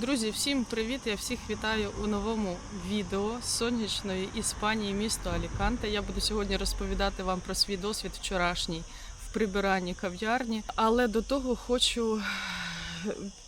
Друзі, всім привіт! Я всіх вітаю у новому відео з сонячної Іспанії, місто Аліканте. Я буду сьогодні розповідати вам про свій досвід вчорашній в прибиранні кав'ярні. Але до того хочу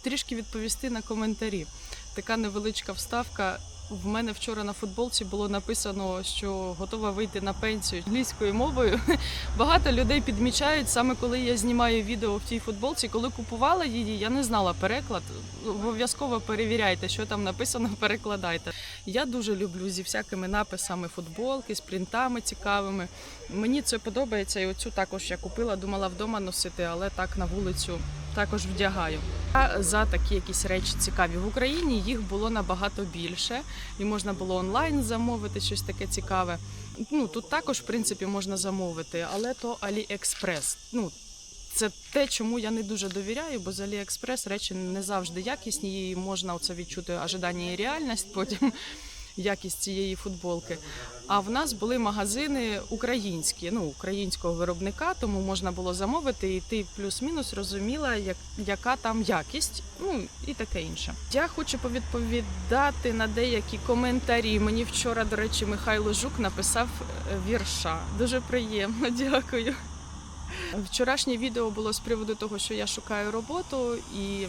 трішки відповісти на коментарі. Така невеличка вставка. В мене вчора на футболці було написано, що готова вийти на пенсію англійською мовою. Багато людей підмічають саме коли я знімаю відео в тій футболці. Коли купувала її, я не знала переклад. Обов'язково перевіряйте, що там написано, перекладайте. Я дуже люблю зі всякими написами футболки, з принтами цікавими. Мені це подобається, і оцю також я купила, думала вдома носити, але так на вулицю також вдягаю. За такі якісь речі цікаві в Україні їх було набагато більше, і можна було онлайн замовити щось таке цікаве. Ну тут також, в принципі, можна замовити, але то AliExpress. Ну це те, чому я не дуже довіряю, бо з AliExpress речі не завжди якісні, і можна оце відчути ожидання і реальність потім. Якість цієї футболки. А в нас були магазини українські, ну українського виробника, тому можна було замовити, і ти плюс-мінус розуміла, як, яка там якість, ну і таке інше. Я хочу повідповідати на деякі коментарі. Мені вчора, до речі, Михайло Жук написав е, вірша. Дуже приємно, дякую. Вчорашнє відео було з приводу того, що я шукаю роботу і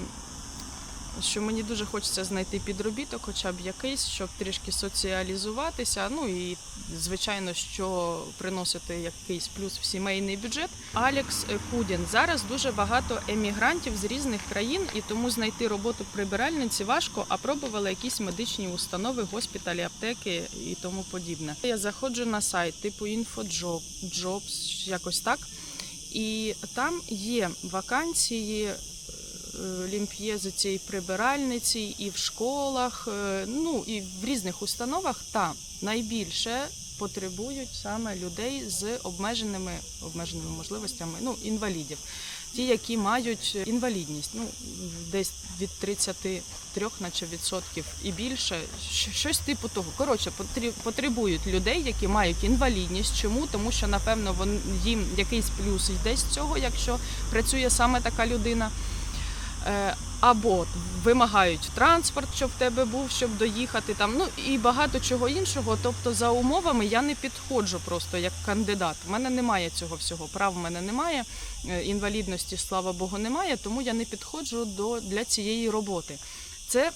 що мені дуже хочеться знайти підробіток, хоча б якийсь, щоб трішки соціалізуватися. Ну і звичайно, що приносити якийсь плюс в сімейний бюджет. Алекс Кудін зараз дуже багато емігрантів з різних країн, і тому знайти роботу прибиральниці важко, а пробували якісь медичні установи, госпіталі, аптеки і тому подібне. Я заходжу на сайт типу InfoJob, Jobs, якось так. І там є вакансії лімп'єзи цієї прибиральниці і в школах, е, ну і в різних установах та найбільше потребують саме людей з обмеженими обмеженими можливостями, ну інвалідів, ті, які мають інвалідність, ну десь від 33 наче відсотків і більше, щось типу того. Коротше, потребують людей, які мають інвалідність. Чому? Тому що напевно вон їм якийсь плюс йде з цього, якщо працює саме така людина. Е, або вимагають транспорт, щоб в тебе був, щоб доїхати там. Ну і багато чого іншого. Тобто, за умовами я не підходжу просто як кандидат. У мене немає цього всього. Прав в мене немає, е, інвалідності, слава Богу, немає, тому я не підходжу до для цієї роботи. Це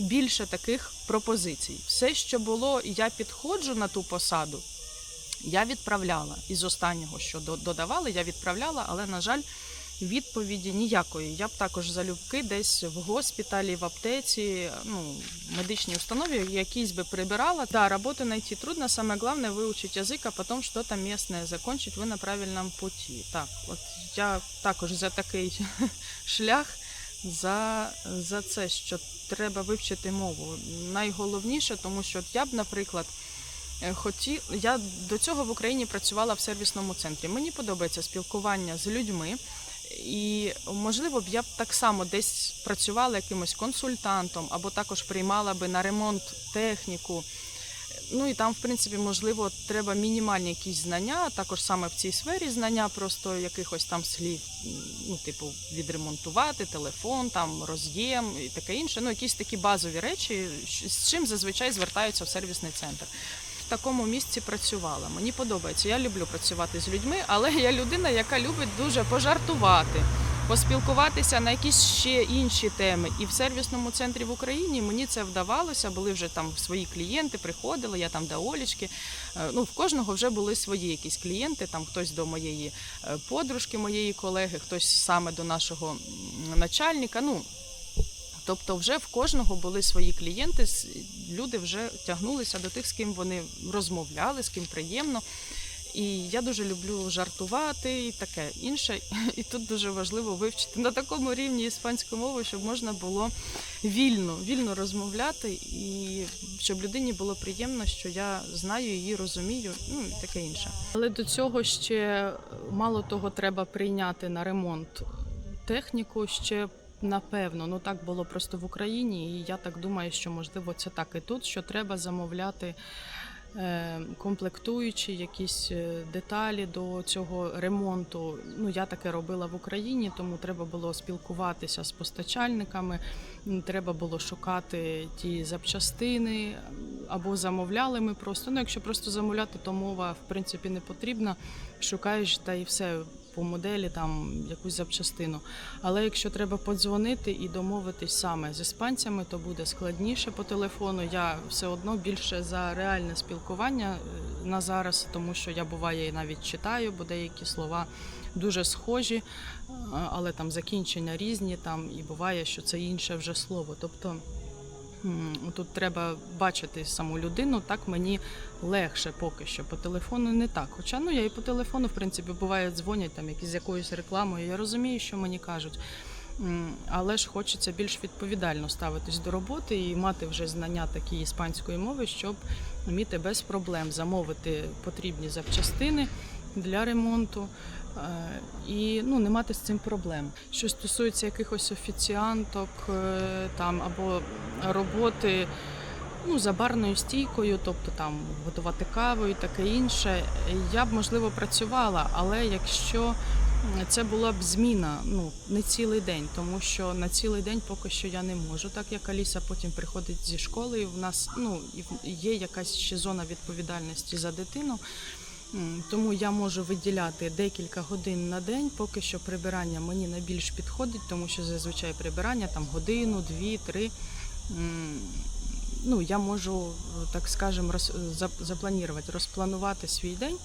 більше таких пропозицій. Все, що було, я підходжу на ту посаду. Я відправляла із останнього, що додавали, я відправляла, але на жаль. Відповіді ніякої. Я б також залюбки десь в госпіталі, в аптеці, ну, медичній установі якісь би прибирала. Да, роботу знайти трудно, саме головне вивчити язик, а потім там місне закончить, ви на правильному путі. Так, от я також за такий шлях, за, за це, що треба вивчити мову. Найголовніше, тому що я б, наприклад. Хоті... я до цього в Україні працювала в сервісному центрі. Мені подобається спілкування з людьми. І можливо б я б так само десь працювала якимось консультантом, або також приймала би на ремонт техніку. Ну і там, в принципі, можливо, треба мінімальні якісь знання, також саме в цій сфері знання, просто якихось там слів, ну, типу, відремонтувати телефон, там роз'єм і таке інше. Ну, якісь такі базові речі, з чим зазвичай звертаються в сервісний центр такому місці працювала. Мені подобається. Я люблю працювати з людьми, але я людина, яка любить дуже пожартувати, поспілкуватися на якісь ще інші теми. І в сервісному центрі в Україні мені це вдавалося. Були вже там свої клієнти, приходили, я там до Олічки. Е, ну, в кожного вже були свої якісь клієнти. Там хтось до моєї е, подружки, моєї колеги, хтось саме до нашого начальника. Ну Тобто, вже в кожного були свої клієнти, люди вже тягнулися до тих, з ким вони розмовляли, з ким приємно. І я дуже люблю жартувати і таке інше. І тут дуже важливо вивчити на такому рівні іспанську мову, щоб можна було вільно, вільно розмовляти, і щоб людині було приємно, що я знаю її, розумію, ну і таке інше. Але до цього ще мало того треба прийняти на ремонт техніку ще. Напевно, ну так було просто в Україні, і я так думаю, що можливо це так і тут. Що треба замовляти е, комплектуючі, якісь е, деталі до цього ремонту. Ну, я таке робила в Україні, тому треба було спілкуватися з постачальниками, треба було шукати ті запчастини або замовляли ми просто. Ну, якщо просто замовляти, то мова в принципі не потрібна. Шукаєш та і все по моделі, там якусь запчастину. Але якщо треба подзвонити і домовитись саме з іспанцями, то буде складніше по телефону. Я все одно більше за реальне спілкування е, на зараз, тому що я буває і навіть читаю, бо деякі слова дуже схожі, але там закінчення різні, там і буває, що це інше вже слово. Тобто тут треба бачити саму людину, так мені легше поки що. По телефону не так. Хоча ну я і по телефону, в принципі, буває, дзвонять там якісь з якоюсь рекламою. Я розумію, що мені кажуть. Але ж хочеться більш відповідально ставитись до роботи і мати вже знання такі іспанської мови, щоб вміти без проблем замовити потрібні запчастини для ремонту і ну, не мати з цим проблем. Що стосується якихось офіціанток е, там або роботи ну, за барною стійкою, тобто там готувати каву і таке інше, я б можливо працювала, але якщо це була б зміна, ну не цілий день, тому що на цілий день поки що я не можу, так як Аліса потім приходить зі школи, і в нас ну є якась ще зона відповідальності за дитину. Тому я можу виділяти декілька годин на день, поки що прибирання мені найбільш підходить, тому що зазвичай прибирання там годину, дві, три. Ну, я можу, так скажемо, роз, запланувати, розпланувати свій день,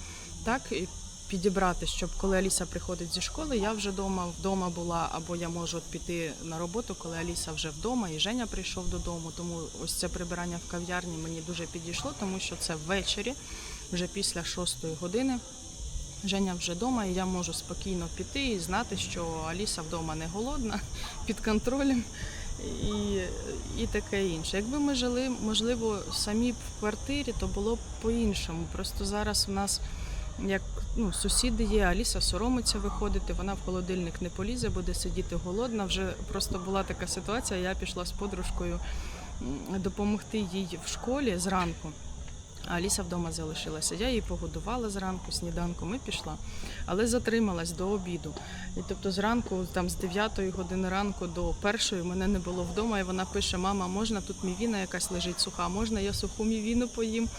так, і підібрати, щоб коли Аліса приходить зі школи, я вже вдома, вдома була, або я можу піти на роботу, коли Аліса вже вдома, і Женя прийшов додому. Тому ось це прибирання в кав'ярні мені дуже підійшло, тому що це ввечері, вже після шостої години. Женя вже вдома, і я можу спокійно піти і знати, що Аліса вдома не голодна, під контролем і, і таке інше. Якби ми жили, можливо, самі в квартирі, то було б по-іншому. Просто зараз у нас як ну, сусіди є, Аліса соромиться виходити, вона в холодильник не полізе, буде сидіти голодна. Вже просто була така ситуація. Я пішла з подружкою допомогти їй в школі зранку. А Аліса вдома залишилася. Я її погодувала зранку, сніданком і пішла. Але затрималась до обіду. І тобто зранку, там з 9 години ранку до першої мене не було вдома, і вона пише: Мама, можна тут мівіна якась лежить суха, можна я суху мівіну поїм,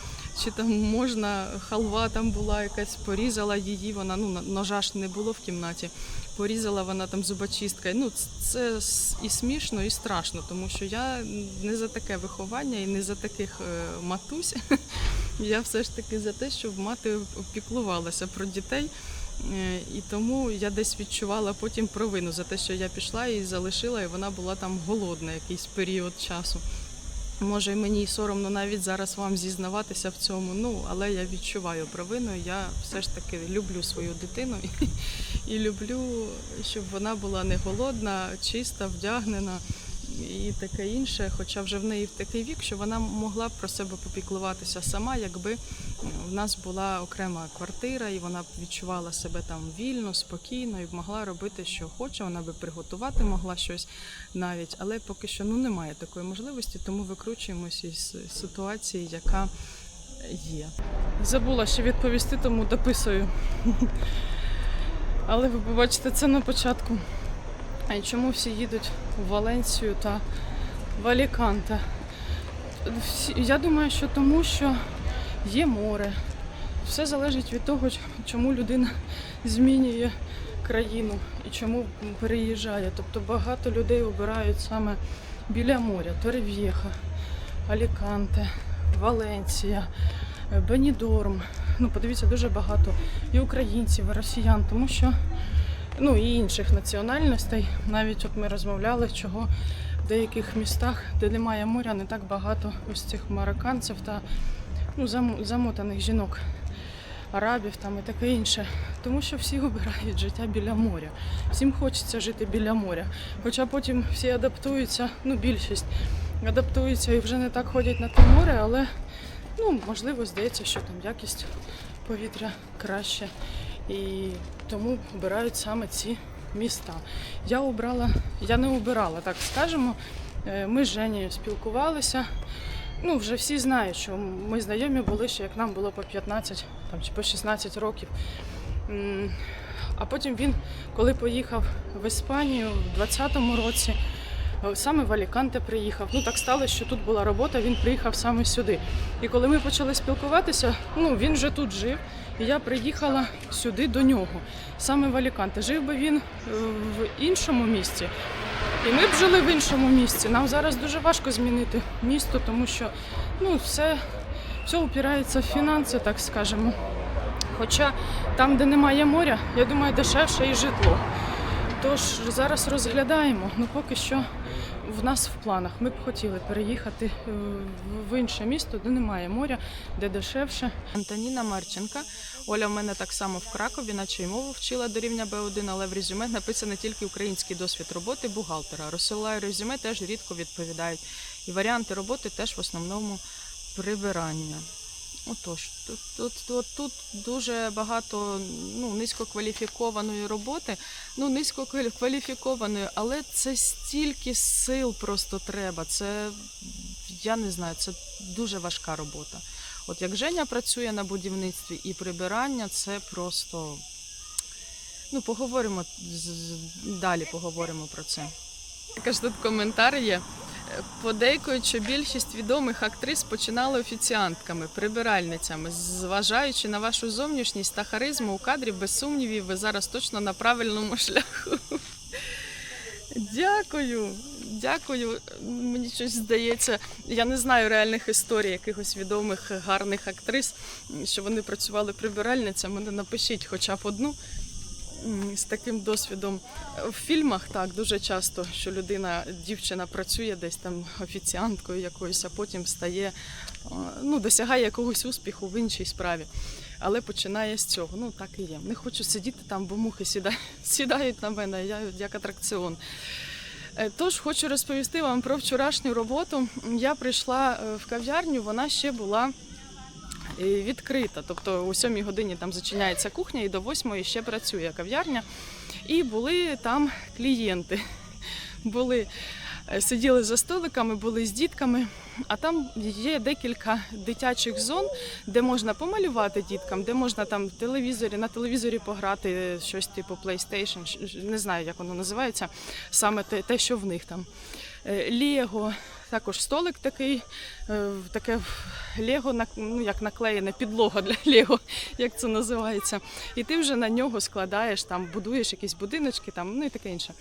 чи там можна халва там була якась, порізала її. Вона ну ножа ж не було в кімнаті. Порізала вона там зубочисткою. Ну це і смішно, і страшно, тому що я не за таке виховання і не за таких е, матусь. Я все ж таки за те, щоб мати опіклувалася про дітей. Е, І тому я десь відчувала потім провину за те, що я пішла і залишила, і вона була там голодна якийсь період часу. Може, мені соромно навіть зараз вам зізнаватися в цьому. Ну, але я відчуваю провину. Я все ж таки люблю свою дитину і, і люблю, щоб вона була не голодна, чиста, вдягнена і таке інше. Хоча вже в неї в такий вік, що вона могла б про себе попіклуватися сама, якби в нас була окрема квартира, і вона відчувала себе там вільно, спокійно і могла робити, що хоче. Вона би приготувати могла щось навіть, але поки що ну немає такої можливості, тому викручуємося із ситуації, яка є. Забула ще відповісти, тому дописую. Але ви побачите це на початку. А чому всі їдуть в Валенсію та в Аліканте? Я думаю, що тому, що є море. Все залежить від того, чому людина змінює країну і чому переїжджає. Тобто багато людей обирають саме біля моря, Торрев'єха, Аліканте, Валенсія, е, Бенідорм. Ну, подивіться, дуже багато і українців, і росіян, тому що ну і інших національностей. Навіть от ми розмовляли, чого в деяких містах, де немає моря, не так багато ось цих марокканців та ну, замотаних жінок, арабів там і таке інше. Тому що всі обирають життя біля моря. Всім хочеться жити біля моря. Хоча потім всі адаптуються, ну більшість адаптуються і вже не так ходять на те море, але ну, можливо здається, що там якість повітря краще. І тому обирають саме ці міста. Я обрала, я не обирала, так скажемо. Е, Ми з Женєю спілкувалися. Ну, вже всі знають, що ми знайомі були ще як нам було по 15 там, чи по 16 років. А потім він, коли поїхав в Іспанію в 20-му році, е, саме в Аліканте приїхав. Ну так сталося, що тут була робота, він приїхав саме сюди. І коли ми почали спілкуватися, ну він вже тут жив, і я приїхала сюди до нього, саме в Аліканте. Жив би він е, в іншому місті, і ми б жили в іншому місці. Нам зараз дуже важко змінити місто, тому що ну, все, все упирається в фінанси, так скажемо. Хоча там, де немає моря, я думаю, дешевше і житло. Тож зараз розглядаємо. Ну поки що в нас в планах. Ми б хотіли переїхати е, в- інше місто, де немає моря, де дешевше. Антоніна Марченка. Оля в мене так само в Кракові, наче й мову вчила до рівня Б1, але в резюме написано тільки український досвід роботи бухгалтера. Розсилаю резюме теж рідко відповідають. І варіанти роботи теж в основному прибирання. Отож, тут, тут, тут, тут дуже багато ну, низькокваліфікованої роботи. Ну, низькокваліфікованої, але це стільки сил просто треба. Це я не знаю, це дуже важка робота. От як Женя працює на будівництві і прибирання, це просто. Ну, поговоримо далі поговоримо про це. Також тут коментар є. Подейкують, що більшість відомих актрис починали офіціантками, прибиральницями. Зважаючи на вашу зовнішність та харизму у кадрі, без сумнівів, ви зараз точно на правильному шляху. Дякую, дякую. Мені щось здається. Я не знаю реальних історій якихось відомих гарних актрис, що вони працювали прибиральницями. Ну, Напишіть хоча б одну з таким досвідом. В фільмах так дуже часто, що людина, дівчина працює десь там офіціанткою якоюсь, а потім стає, ну, досягає якогось успіху в іншій справі. Але починає з цього. Ну так і є. Не хочу сидіти там, бо мухи сідають, сідають на мене, я як атракціон. Е, Тож хочу розповісти вам про вчорашню роботу. Я прийшла е, в кав'ярню, вона ще була е, відкрита. Тобто о 7 годині там зачиняється кухня і до 8 ще працює кав'ярня. І були там клієнти. Були, е, сиділи за столиками, були з дітками, а там є декілька дитячих зон, де можна помалювати діткам, де можна там телевізорі, на телевізорі пограти щось типу PlayStation, не знаю, як воно називається, саме те, те що в них там. Е, Лего, також столик такий, е, таке Лего, ну, як наклеєне, підлога для Лего, як це називається. І ти вже на нього складаєш, там, будуєш якісь будиночки, там, ну і таке інше.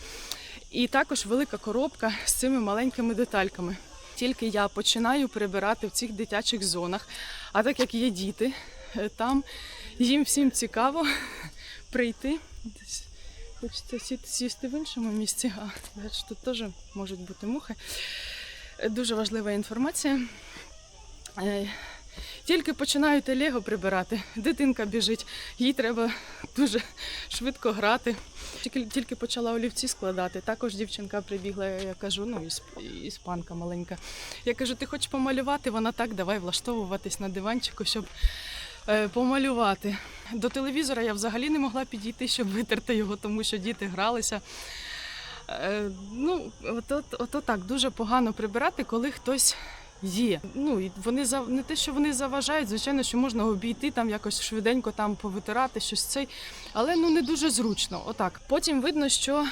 І також велика коробка з цими маленькими детальками. Тільки я починаю прибирати в цих дитячих зонах. А так як є діти, е, там їм всім цікаво прийти. Хочеться сісти в іншому місці, а тут теж можуть бути мухи. Дуже важлива інформація. Е, Тільки починаєте Лего прибирати, дитинка біжить, їй треба дуже швидко грати. Тільки, тільки почала олівці складати. Також дівчинка прибігла, я кажу, ну, ісп- іспанка маленька. Я кажу, ти хочеш помалювати? Вона так, давай влаштовуватись на диванчику, щоб е, помалювати. До телевізора я взагалі не могла підійти, щоб витерти його, тому що діти гралися. Е, ну, ото, ото так дуже погано прибирати, коли хтось є. Ну, і вони за не те, що вони заважають, звичайно, що можна обійти там якось швиденько там повитирати щось цей, але ну не дуже зручно. Отак. Потім видно, що.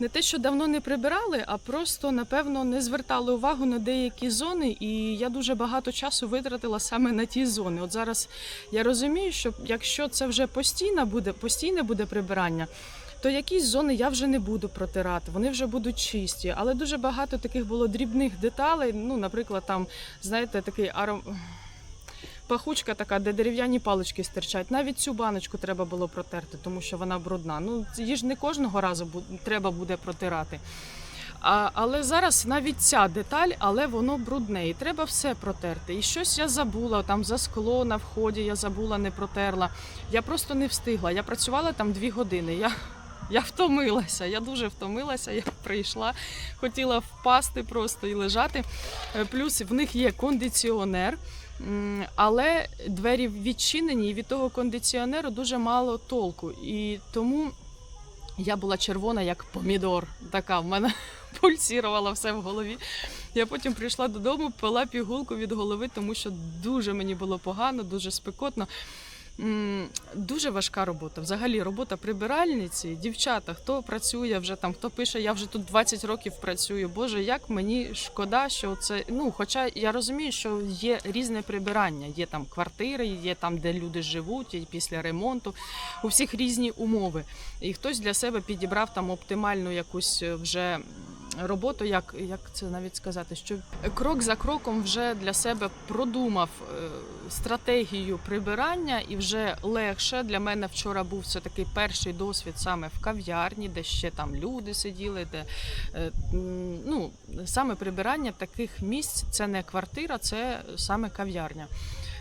Не те, що давно не прибирали, а просто напевно не звертали увагу на деякі зони, і я дуже багато часу витратила саме на ті зони. От зараз я розумію, що якщо це вже постійно буде, постійне буде прибирання, то якісь зони я вже не буду протирати, вони вже будуть чисті. Але дуже багато таких було дрібних деталей. Ну, наприклад, там, знаєте, такий аром... пахучка така, де дерев'яні палички стирчать. Навіть цю баночку треба було протерти, тому що вона брудна. Ну, її ж не кожного разу треба буде протирати. А, але зараз навіть ця деталь, але воно брудне, і треба все протерти. І щось я забула там за скло на вході, я забула, не протерла. Я просто не встигла. Я працювала там дві години. Я, я втомилася, я дуже втомилася. Я прийшла, хотіла впасти просто і лежати. Е, Плюс в них є кондиціонер. Але двері відчинені, і від того кондиціонеру дуже мало толку. І тому я була червона, як помідор. Така в мене пульсірувало все в голові. Я потім прийшла додому, пила пігулку від голови, тому що дуже мені було погано, дуже спекотно. Дуже важка робота. Взагалі, робота прибиральниці, дівчата, хто працює вже там, хто пише, я вже тут 20 років працюю. Боже, як мені шкода, що це. Ну, хоча я розумію, що є різне прибирання. Є там квартири, є там, де люди живуть, і після ремонту. У всіх різні умови. І хтось для себе підібрав там оптимальну якусь е, вже роботу, як, як це навіть сказати, що крок за кроком вже для себе продумав е, стратегію прибирання, і вже легше для мене вчора був це такий перший досвід саме в кав'ярні, де ще там люди сиділи, де е, ну саме прибирання таких місць це не квартира, це саме кав'ярня.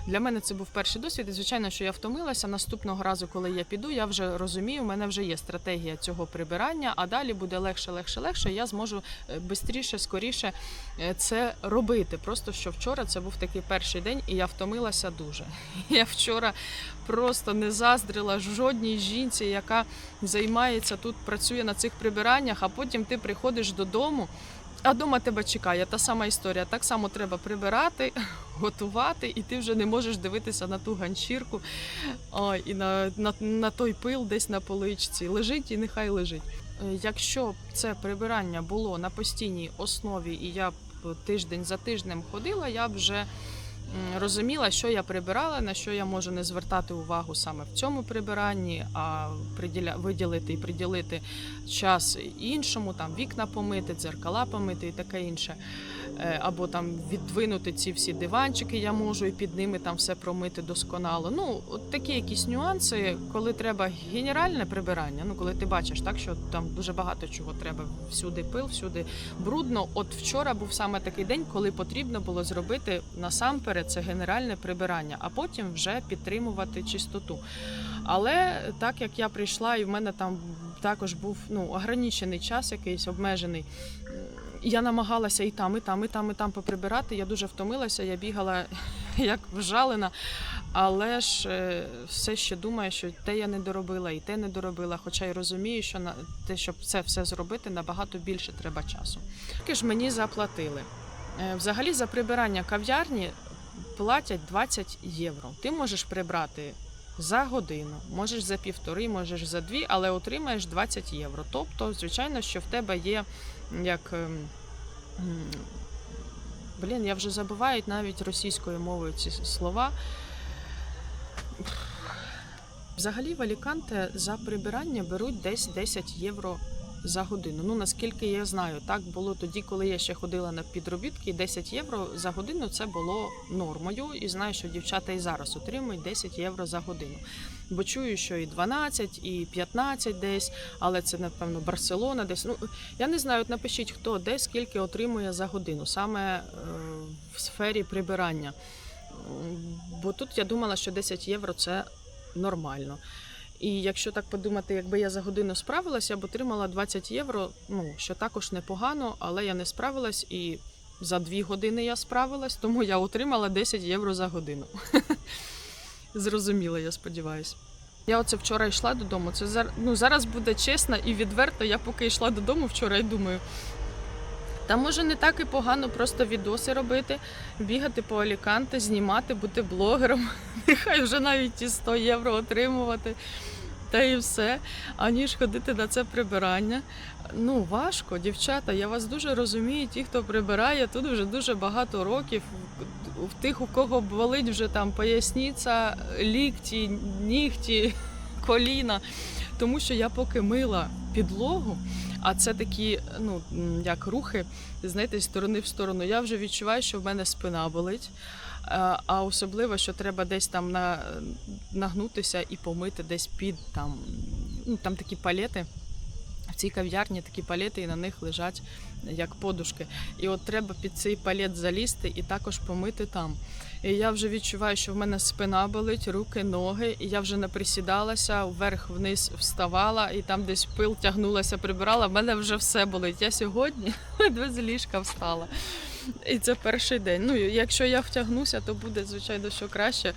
Для мене це був перший досвід. І звичайно, що я втомилася. Наступного разу, коли я піду, я вже розумію, у мене вже є стратегія цього прибирання, а далі буде легше, легше, легше. Я зможу швидше, скоріше е, це робити. Просто що вчора це був такий перший день, і я втомилася дуже. Я вчора просто не заздрила жодній жінці, яка займається тут, працює на цих прибираннях, а потім ти приходиш додому. А дома тебе чекає та сама історія. Так само треба прибирати, готувати, і ти вже не можеш дивитися на ту ганчірку а, і на, на, на той пил десь на поличці. Лежить і нехай лежить. Е, Якщо це прибирання було на постійній основі, і я б тиждень за тижнем ходила, я б вже розуміла, що я прибирала, на що я можу не звертати увагу саме в цьому прибиранні, а приділя... виділити і приділити час іншому, там вікна помити, дзеркала помити і таке інше. Е, Або там віддвинути ці всі диванчики, я можу і під ними там все промити досконало. Ну, от такі якісь нюанси, коли треба генеральне прибирання. Ну, коли ти бачиш, так що там дуже багато чого треба. Всюди пил, всюди брудно. От вчора був саме такий день, коли потрібно було зробити насамперед це генеральне прибирання, а потім вже підтримувати чистоту. Але так як я прийшла, і в мене там також був ну, ограничений час, якийсь обмежений. Я намагалася і там, і там, і там, і там поприбирати. Я дуже втомилася, я бігала як вжалена, але ж е, все ще думаю, що те я не доробила, і те не доробила. Хоча й розумію, що на те, щоб це все зробити, набагато більше треба часу. Таки ж мені заплатили. Е, Взагалі за прибирання кав'ярні платять 20 євро. Ти можеш прибрати за годину, можеш за півтори, можеш за дві, але отримаєш 20 євро. Тобто, звичайно, що в тебе є як. ем, Блін, я вже забуваю навіть російською мовою ці слова. Взагалі в Аліканте за прибирання беруть десь 10 євро за годину. Ну наскільки я знаю, так було тоді, коли я ще ходила на підробітки. 10 євро за годину це було нормою. І знаю, що дівчата і зараз отримують 10 євро за годину. Бо чую, що і 12, і 15 десь, але це напевно Барселона десь. Ну я не знаю. От напишіть, хто де скільки отримує за годину, саме е, в сфері прибирання. Бо тут я думала, що 10 євро це нормально. І якщо так подумати, якби я за годину справилася, я б отримала 20 євро, ну що також непогано, але я не справилась і за дві години я справилась, тому я отримала 10 євро за годину. Зрозуміло, я сподіваюся. Я оце вчора йшла додому. Це ну, зараз буде чесно і відверто. Я поки йшла додому вчора і думаю. Та може не так і погано просто відоси робити, бігати по Аліканте, знімати, бути блогером. Нехай вже навіть ті 100 євро отримувати. Та і все, аніж ходити на це прибирання. Ну, важко, дівчата. Я вас дуже розумію. Ті, хто прибирає, тут вже дуже багато років. В тих, у кого болить вже там поясниця, лікті, нігті, коліна. Тому що я поки мила підлогу, а це такі, ну як рухи, знаєте, з сторони в сторону. Я вже відчуваю, що в мене спина болить. А а особливо, що треба десь там на, нагнутися і помити десь під там, ну там такі палети. В цій кав'ярні такі палети, і на них лежать як подушки. І от треба під цей палет залізти і також помити там. І я вже відчуваю, що в мене спина болить, руки, ноги, і я вже не присідалася, вверх-вниз вставала, і там десь пил тягнулася, прибирала. В мене вже все болить. Я сьогодні ледве з ліжка встала. І це перший день. Ну, якщо я втягнуся, то буде, звичайно, що краще,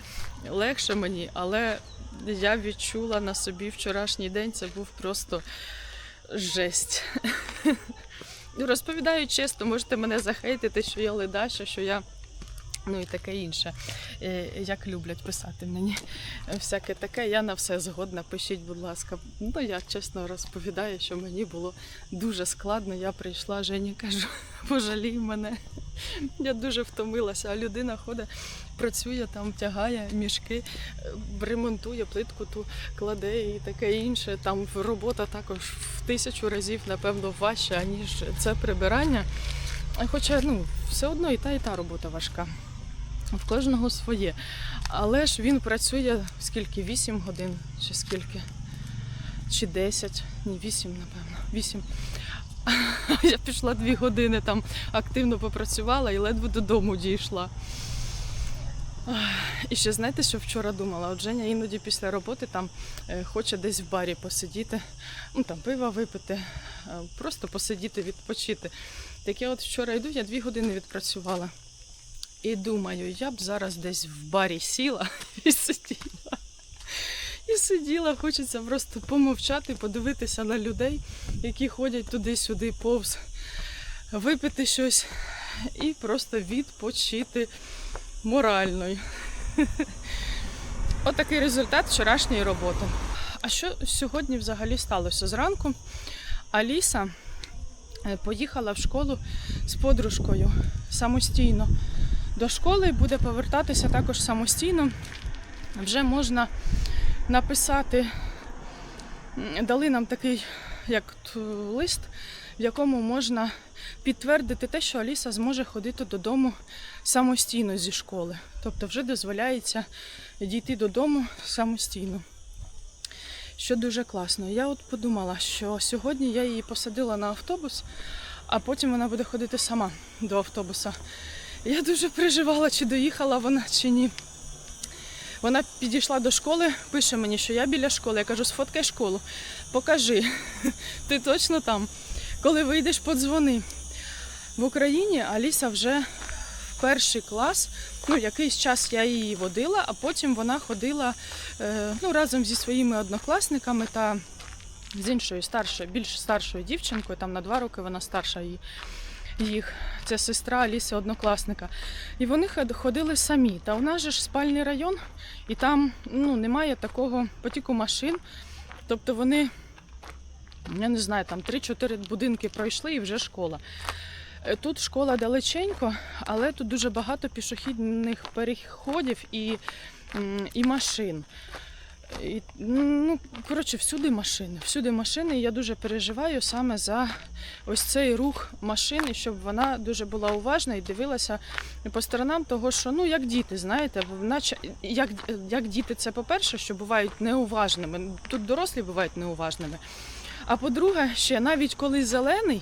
легше мені, але я відчула на собі вчорашній день, це був просто жесть. Розповідаю чесно, можете мене захейтити, що я ледаша, що я. Ну і таке інше, як люблять писати мені всяке таке. Я на все згодна. Пишіть, будь ласка. Ну я чесно розповідаю, що мені було дуже складно. Я прийшла, Жені кажу, пожалій мене. Я дуже втомилася, а людина ходить, працює там, тягає мішки, ремонтує плитку, ту кладе і таке інше. Там робота також в тисячу разів, напевно, важча, ніж це прибирання. Хоча ну, все одно і та, і та робота важка. В кожного своє. Але ж він працює скільки? 8 годин чи скільки? Чи 10? Ні, 8, напевно. 8. Я пішла 2 години там активно попрацювала і ледве додому дійшла. І ще знаєте, що вчора думала? От Женя іноді після роботи там е, хоче десь в барі посидіти, ну там пива випити, е, просто посидіти, відпочити. Так я от вчора йду, я дві години відпрацювала. І думаю, я б зараз десь в барі сіла і сиділа. І сиділа, хочеться просто помовчати, подивитися на людей, які ходять туди-сюди повз, випити щось і просто відпочити морально. Отакий результат вчорашньої роботи. А що сьогодні взагалі сталося? Зранку Аліса е, поїхала в школу з подружкою самостійно до школи, буде повертатися також самостійно. Вже можна написати, дали нам такий як лист, в якому можна підтвердити те, що Аліса зможе ходити додому самостійно зі школи. Тобто вже дозволяється дійти додому самостійно. Що дуже класно. Я от подумала, що сьогодні я її посадила на автобус, а потім вона буде ходити сама до автобуса. Я дуже переживала, чи доїхала вона, чи ні. Вона підійшла до школи, пише мені, що я біля школи. Я кажу, сфоткай школу, покажи. Ти точно там. Коли вийдеш, подзвони. В Україні Аліса вже в перший клас. Ну, якийсь час я її водила, а потім вона ходила е, ну, разом зі своїми однокласниками та з іншою старшою, більш старшою дівчинкою, там на два роки вона старша її їх. Це сестра Аліси однокласника. І вони ходили самі. Та у нас же ж спальний район, і там ну, немає такого потіку машин. Тобто вони, я не знаю, там 3-4 будинки пройшли і вже школа. Е, Тут школа далеченько, але тут дуже багато пішохідних переходів і, і машин. І, ну, коротше, всюди машини. Всюди машини. І я дуже переживаю саме за ось цей рух машини, щоб вона дуже була уважна і дивилася по сторонам, того, що ну як діти, знаєте, наче як, як діти, це по-перше, що бувають неуважними. Тут дорослі бувають неуважними. А по-друге, ще навіть коли зелений,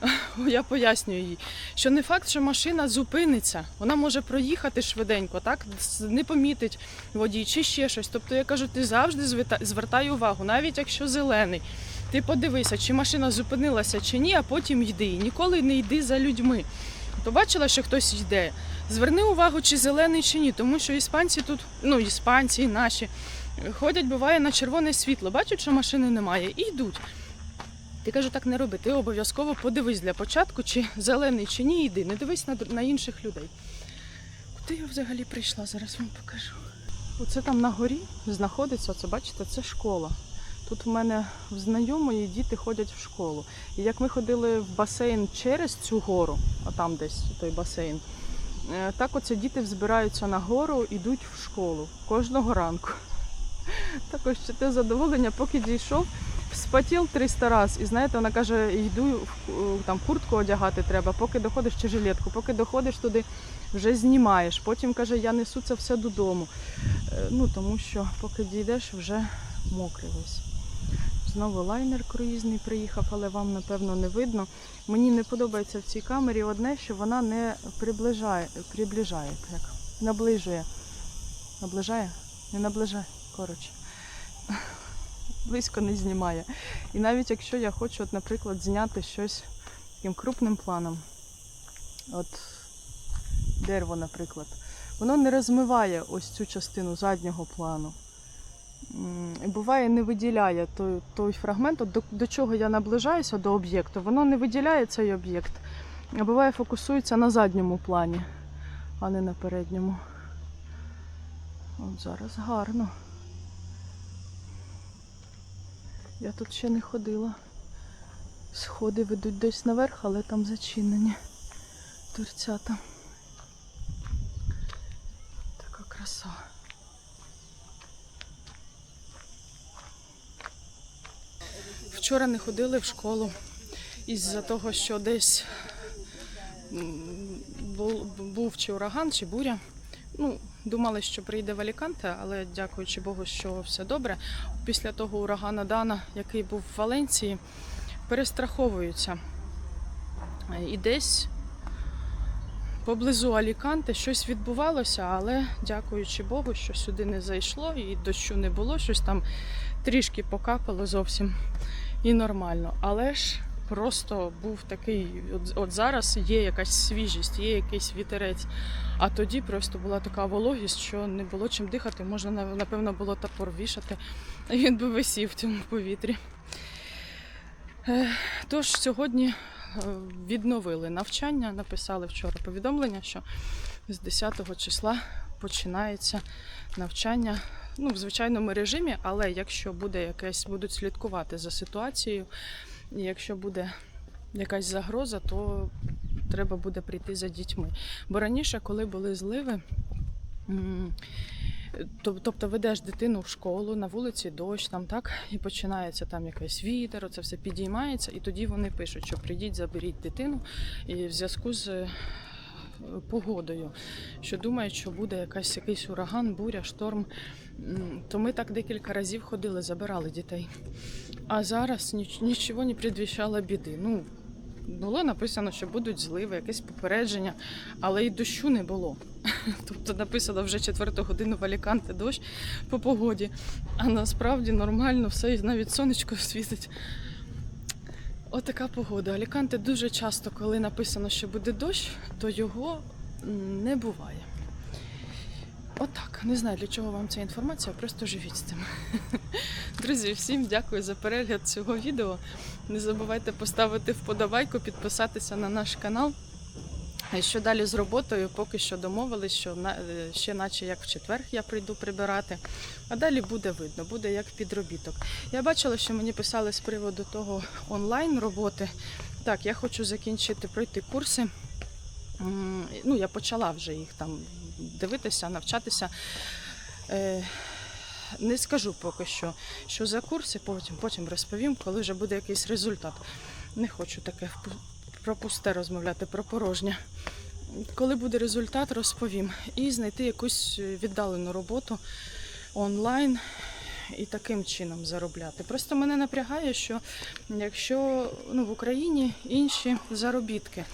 я пояснюю їй, що не факт, що машина зупиниться. Вона може проїхати швиденько, так не помітить водій чи ще щось. Тобто я кажу, ти завжди звертай увагу, навіть якщо зелений. Ти подивися, чи машина зупинилася чи ні, а потім йди. І Ніколи не йди за людьми. Побачила, що хтось йде. Зверни увагу, чи зелений, чи ні, тому що іспанці тут, ну іспанці, наші, ходять, буває на червоне світло, бачать, що машини немає, і йдуть. Ти кажу, так не роби. Ти обов'язково подивись для початку, чи зелений, чи ні, йди. Не дивись на, на інших людей. Куди я взагалі прийшла? Зараз вам покажу. Оце там на горі знаходиться, оце бачите, це школа. Тут в мене в знайомої діти ходять в школу. І як ми ходили в басейн через цю гору, а там десь той басейн, е, так оце діти збираються на гору, йдуть в школу кожного ранку. Також те задоволення, поки дійшов, спотів 300 разів. І знаєте, вона каже, йду там куртку одягати треба, поки доходиш чи жилетку, поки доходиш туди, вже знімаєш. Потім каже, я несу це все додому. Е, Ну тому що поки дійдеш, вже мокрий весь. Знову лайнер круїзний приїхав, але вам напевно не видно. Мені не подобається в цій камері одне, що вона не приближає, приближає, як наближує. Наближає? Не наближає. Коротше. Близько не знімає. І навіть якщо я хочу, от, наприклад, зняти щось таким крупним планом, от дерево, наприклад, воно не розмиває ось цю частину заднього плану. буває не виділяє той, той фрагмент, от до, до чого я наближаюся до об'єкту, воно не виділяє цей об'єкт. А буває фокусується на задньому плані, а не на передньому. От зараз гарно. Я тут ще не ходила. Сходи ведуть десь наверх, але там зачинені дверцята. Така краса. Вчора не ходили в школу із-за того, що десь був чи ураган, чи буря. Ну, думали, що прийде в Аліканте, але дякуючи Богу, що все добре. Після того урагана Дана, який був в Валенції, перестраховуються. І десь поблизу Аліканте щось відбувалося, але дякуючи Богу, що сюди не зайшло і дощу не було, щось там трішки покапало зовсім і нормально. Але ж просто був такий, от, от зараз є якась свіжість, є якийсь вітерець. А тоді просто була така вологість, що не було чим дихати. Можна напевно було топор вішати, і він би висів в цьому повітрі. Тож сьогодні е, відновили навчання, написали вчора повідомлення, що з 10 числа починається навчання ну, в звичайному режимі, але якщо буде якесь, будуть слідкувати за ситуацією, і якщо буде якась загроза, то треба буде прийти за дітьми. Бо раніше, коли були зливи, тобто ведеш дитину в школу, на вулиці дощ, там так, і починається там якийсь вітер, це все підіймається, і тоді вони пишуть, що прийдіть, заберіть дитину і в зв'язку з е, погодою, що думають, що буде якась, якийсь ураган, буря, шторм. То ми так декілька разів ходили, забирали дітей. А зараз ніч, нічого не предвіщало біди. Ну, було написано, що будуть зливи, якесь попередження, але і дощу не було. Тобто написано вже четверту годину в Аліканте дощ по погоді, а насправді нормально все, і навіть сонечко світить. Отака погода. Аліканте дуже часто, коли написано, що буде дощ, то його не буває. Отак. Не знаю, для чого вам ця інформація, просто живіть з цим. Друзі, всім дякую за перегляд цього відео. Не забувайте поставити вподобайку, підписатися на наш канал. Що далі з роботою? Поки що домовились, що е, ще наче як в четвер я прийду прибирати. А далі буде видно, буде як підробіток. Я бачила, що мені писали з приводу того онлайн роботи. Так, я хочу закінчити пройти курси. Ну, я почала вже їх там дивитися, навчатися. Е, Не скажу поки що, що за курси, потім, потім розповім, коли вже буде якийсь результат. Не хочу таке про пусте розмовляти, про порожнє. Коли буде результат, розповім. І знайти якусь віддалену роботу онлайн і таким чином заробляти. Просто мене напрягає, що якщо ну, в Україні інші заробітки,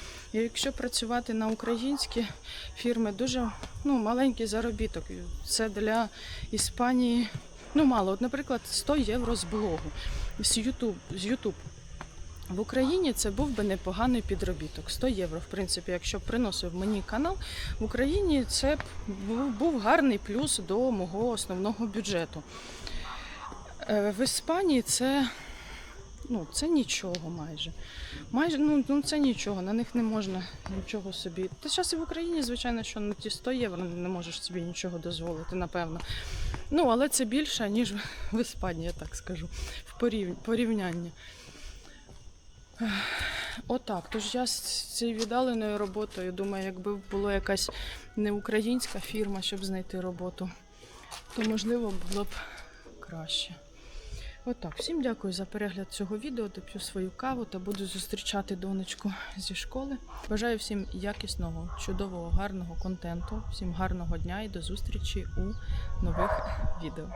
якщо працювати на українські фірми, дуже ну, маленький заробіток. Це для Іспанії ну, мало. От, наприклад, 100 євро з блогу, з YouTube, з YouTube. В Україні це був би непоганий підробіток. 100 євро, в принципі, якщо б приносив мені канал, в Україні це б був, був гарний плюс до мого основного бюджету. Е, В Іспанії це, ну, це нічого майже. Майже ну, ну це нічого, на них не можна нічого собі. Та зараз і в Україні, звичайно, що на ті 100 євро не можеш собі нічого дозволити, напевно. Ну, але це більше, ніж в Іспанії, я так скажу, в порів- порівнянні. Отак. Тож я з цією віддаленою роботою думаю, якби була якась не українська фірма, щоб знайти роботу, то можливо було б краще. Отак. Всім дякую за перегляд цього відео. Доп'ю свою каву та буду зустрічати донечку зі школи. Бажаю всім якісного, чудового, гарного контенту, всім гарного дня і до зустрічі у нових відео.